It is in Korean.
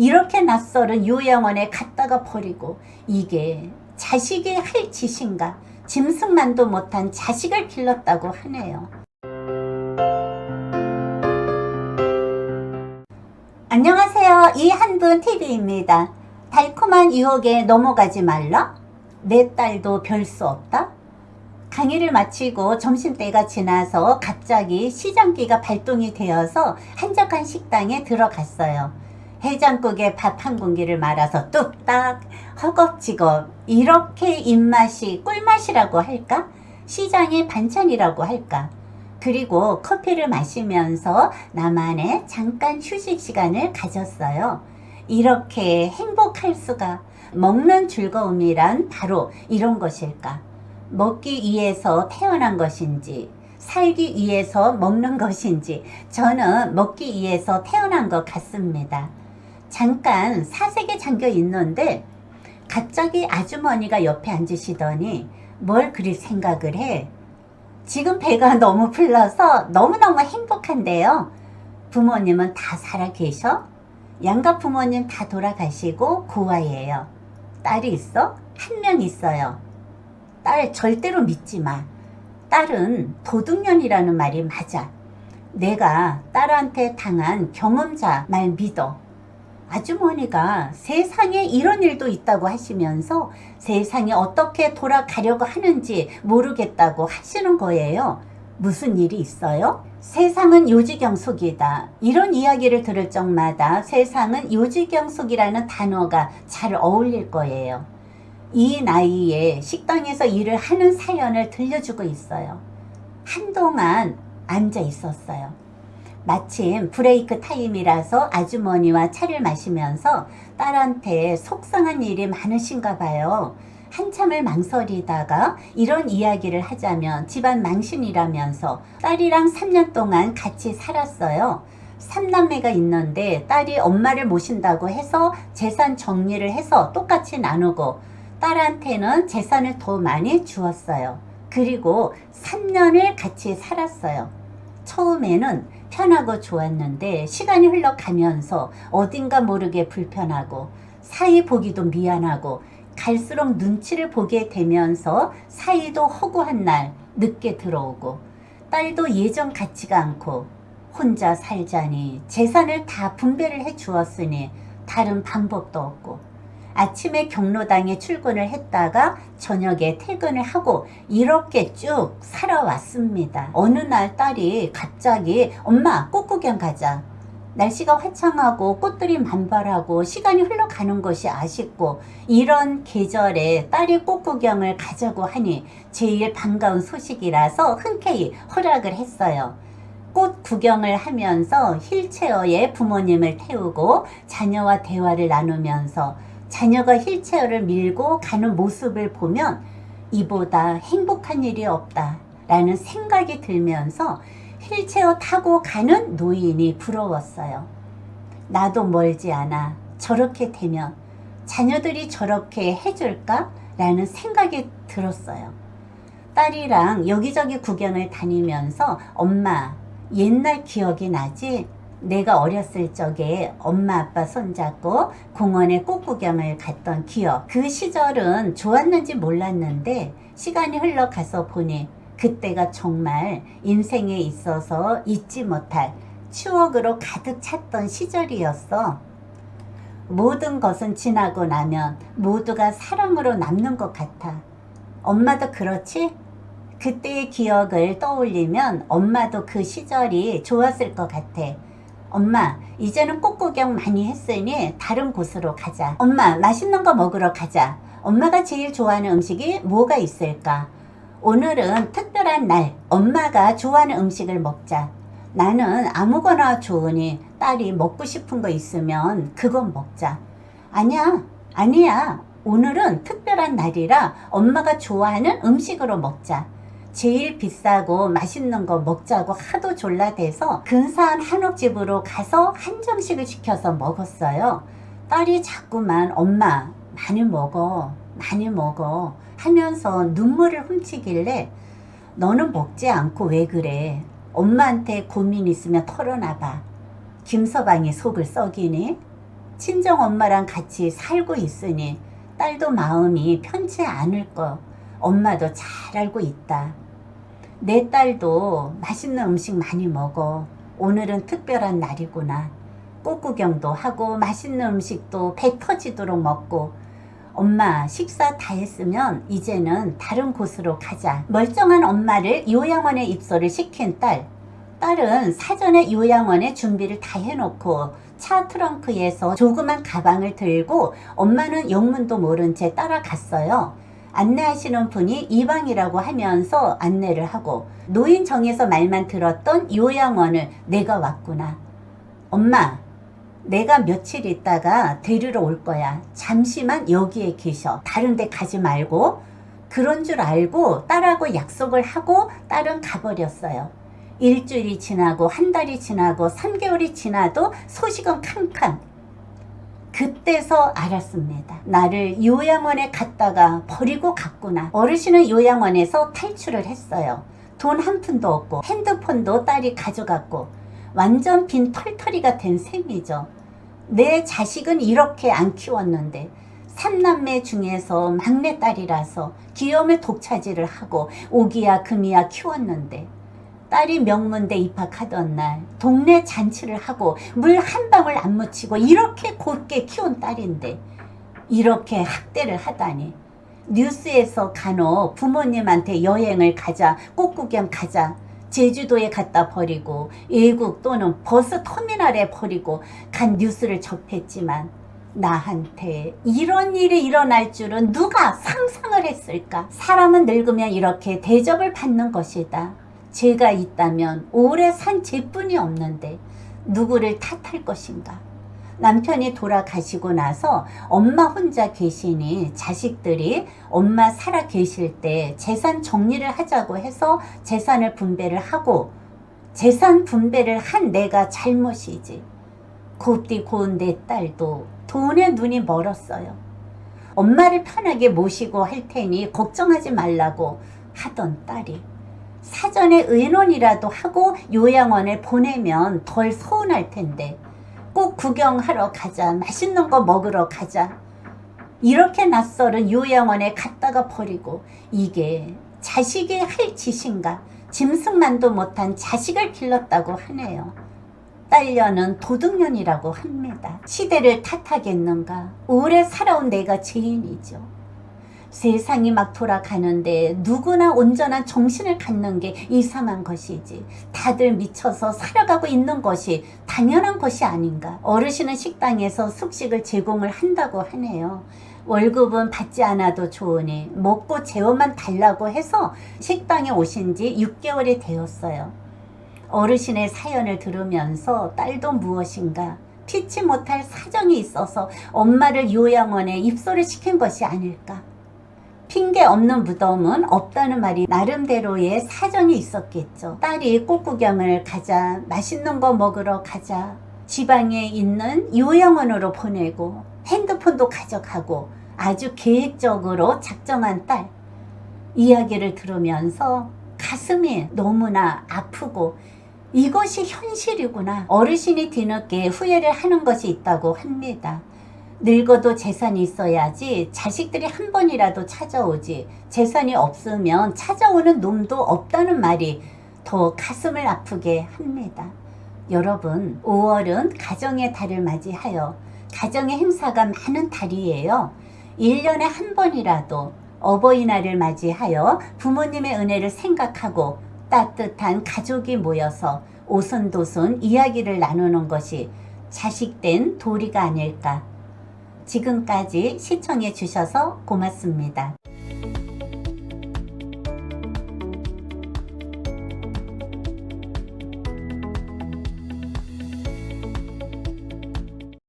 이렇게 낯설은 요양원에 갔다가 버리고 이게 자식이 할 짓인가 짐승만도 못한 자식을 길렀다고 하네요. 안녕하세요. 이한분 TV입니다. 달콤한 유혹에 넘어가지 말라? 내 딸도 별 수 없다? 강의를 마치고 점심때가 지나서 갑자기 시장기가 발동이 되어서 한적한 식당에 들어갔어요. 해장국에 밥 한 공기를 말아서 뚝딱 허겁지겁 이렇게 입맛이 꿀맛이라고 할까? 시장의 반찬이라고 할까? 그리고 커피를 마시면서 나만의 잠깐 휴식 시간을 가졌어요. 이렇게 행복할 수가 먹는 즐거움이란 바로 이런 것일까? 먹기 위해서 태어난 것인지, 살기 위해서 먹는 것인지, 저는 먹기 위해서 태어난 것 같습니다. 잠깐 사색에 잠겨 있는데, 갑자기 아주머니가 옆에 앉으시더니, 뭘 그리 생각을 해? 지금 배가 너무 불러서 너무너무 행복한데요. 부모님은 다 살아 계셔? 양가 부모님 다 돌아가시고 고아예요. 딸이 있어? 한 명 있어요. 딸 절대로 믿지 마. 딸은 도둑년이라는 말이 맞아. 내가 딸한테 당한 경험자 말 믿어. 아주머니가 세상에 이런 일도 있다고 하시면서 세상이 어떻게 돌아가려고 하는지 모르겠다고 하시는 거예요. 무슨 일이 있어요? 세상은 요지경 속이다. 이런 이야기를 들을 적마다 세상은 요지경 속이라는 단어가 잘 어울릴 거예요. 이 나이에 식당에서 일을 하는 사연을 들려주고 있어요. 한동안 앉아 있었어요. 마침 브레이크 타임이라서 아주머니와 차를 마시면서 딸한테 속상한 일이 많으신가 봐요. 한참을 망설이다가 이런 이야기를 하자면 집안 망신이라면서 딸이랑 3년 동안 같이 살았어요. 삼남매가 있는데 딸이 엄마를 모신다고 해서 재산 정리를 해서 똑같이 나누고 딸한테는 재산을 더 많이 주었어요. 그리고 3년을 같이 살았어요. 처음에는 편하고 좋았는데 시간이 흘러가면서 어딘가 모르게 불편하고 사이 보기도 미안하고 갈수록 눈치를 보게 되면서 사이도 허구한 날 늦게 들어오고 딸도 예전 같지가 않고 혼자 살자니 재산을 다 분배를 해 주었으니 다른 방법도 없고 아침에 경로당에 출근을 했다가 저녁에 퇴근을 하고 이렇게 쭉 살아왔습니다. 어느 날 딸이 갑자기 엄마 꽃 구경 가자. 날씨가 화창하고 꽃들이 만발하고 시간이 흘러가는 것이 아쉽고 이런 계절에 딸이 꽃 구경을 가자고 하니 제일 반가운 소식이라서 흔쾌히 허락을 했어요. 꽃 구경을 하면서 휠체어에 부모님을 태우고 자녀와 대화를 나누면서 자녀가 휠체어를 밀고 가는 모습을 보면 이보다 행복한 일이 없다 라는 생각이 들면서 휠체어 타고 가는 노인이 부러웠어요. 나도 멀지 않아. 저렇게 되면 자녀들이 저렇게 해줄까? 라는 생각이 들었어요. 딸이랑 여기저기 구경을 다니면서 엄마, 옛날 기억이 나지? 내가 어렸을 적에 엄마 아빠 손잡고 공원에 꽃구경을 갔던 기억. 그 시절은 좋았는지 몰랐는데 시간이 흘러가서 보니 그때가 정말 인생에 있어서 잊지 못할 추억으로 가득 찼던 시절이었어. 모든 것은 지나고 나면 모두가 사랑으로 남는 것 같아. 엄마도 그렇지? 그때의 기억을 떠올리면 엄마도 그 시절이 좋았을 것 같아. 엄마, 이제는 꽃구경 많이 했으니 다른 곳으로 가자. 엄마, 맛있는 거 먹으러 가자. 엄마가 제일 좋아하는 음식이 뭐가 있을까? 오늘은 특별한 날, 엄마가 좋아하는 음식을 먹자. 나는 아무거나 좋으니 딸이 먹고 싶은 거 있으면 그건 먹자. 아니야, 아니야. 오늘은 특별한 날이라 엄마가 좋아하는 음식으로 먹자. 제일 비싸고 맛있는 거 먹자고 하도 졸라 대서 근사한 한옥집으로 가서 한정식을 시켜서 먹었어요. 딸이 자꾸만 엄마 많이 먹어 많이 먹어 하면서 눈물을 훔치길래 너는 먹지 않고 왜 그래 엄마한테 고민 있으면 털어놔봐 김서방이 속을 썩이니 친정 엄마랑 같이 살고 있으니 딸도 마음이 편치 않을 거 엄마도 잘 알고 있다. 내 딸도 맛있는 음식 많이 먹어. 오늘은 특별한 날이구나. 꽃구경도 하고 맛있는 음식도 배 터지도록 먹고 엄마 식사 다 했으면 이제는 다른 곳으로 가자. 멀쩡한 엄마를 요양원에 입소를 시킨 딸. 딸은 사전에 요양원에 준비를 다 해놓고 차 트렁크에서 조그만 가방을 들고 엄마는 영문도 모른 채 따라갔어요. 안내하시는 분이 이방이라고 하면서 안내를 하고 노인정에서 말만 들었던 요양원을 내가 왔구나. 엄마, 내가 며칠 있다가 데리러 올 거야. 잠시만 여기에 계셔. 다른 데 가지 말고. 그런 줄 알고 딸하고 약속을 하고 딸은 가버렸어요. 일주일이 지나고 한 달이 지나고 3개월이 지나도 소식은 캉캉. 그때서 알았습니다. 나를 요양원에 갔다가 버리고 갔구나. 어르신은 요양원에서 탈출을 했어요. 돈 한 푼도 없고 핸드폰도 딸이 가져갔고 완전 빈 털터리가 된 셈이죠. 내 자식은 이렇게 안 키웠는데 삼남매 중에서 막내딸이라서 귀염의 독차지를 하고 오기야 금이야 키웠는데 딸이 명문대 입학하던 날 동네 잔치를 하고 물 한 방울 안 묻히고 이렇게 곱게 키운 딸인데 이렇게 학대를 하다니 뉴스에서 간혹 부모님한테 여행을 가자 꽃구경 가자 제주도에 갖다 버리고 외국 또는 버스 터미널에 버리고 간 뉴스를 접했지만 나한테 이런 일이 일어날 줄은 누가 상상을 했을까? 사람은 늙으면 이렇게 대접을 받는 것이다. 죄가 있다면 오래 산 죄뿐이 없는데 누구를 탓할 것인가? 남편이 돌아가시고 나서 엄마 혼자 계시니 자식들이 엄마 살아 계실 때 재산 정리를 하자고 해서 재산을 분배를 하고 재산 분배를 한 내가 잘못이지. 곱디 고운 내 딸도 돈에 눈이 멀었어요. 엄마를 편하게 모시고 할 테니 걱정하지 말라고 하던 딸이 사전에 의논이라도 하고 요양원에 보내면 덜 서운할 텐데 꼭 구경하러 가자. 맛있는 거 먹으러 가자. 이렇게 낯설은 요양원에 갔다가 버리고 이게 자식이 할 짓인가? 짐승만도 못한 자식을 길렀다고 하네요. 딸려는 도둑년이라고 합니다. 시대를 탓하겠는가? 오래 살아온 내가 죄인이죠. 세상이 막 돌아가는데 누구나 온전한 정신을 갖는 게 이상한 것이지. 다들 미쳐서 살아가고 있는 것이 당연한 것이 아닌가. 어르신은 식당에서 숙식을 제공을 한다고 하네요. 월급은 받지 않아도 좋으니 먹고 재워만 달라고 해서 식당에 오신 지 6개월이 되었어요. 어르신의 사연을 들으면서 딸도 무엇인가 피치 못할 사정이 있어서 엄마를 요양원에 입소를 시킨 것이 아닐까. 핑계 없는 무덤은 없다는 말이 나름대로의 사정이 있었겠죠. 딸이 꽃구경을 가자, 맛있는 거 먹으러 가자, 지방에 있는 요양원으로 보내고 핸드폰도 가져가고 아주 계획적으로 작정한 딸. 이야기를 들으면서 가슴이 너무나 아프고 이것이 현실이구나. 어르신이 뒤늦게 후회를 하는 것이 있다고 합니다. 늙어도 재산이 있어야지 자식들이 한 번이라도 찾아오지 재산이 없으면 찾아오는 놈도 없다는 말이 더 가슴을 아프게 합니다. 여러분 5월은 가정의 달을 맞이하여 가정의 행사가 많은 달이에요. 1년에 한 번이라도 어버이날을 맞이하여 부모님의 은혜를 생각하고 따뜻한 가족이 모여서 오손도손 이야기를 나누는 것이 자식된 도리가 아닐까 지금까지 시청해 주셔서 고맙습니다.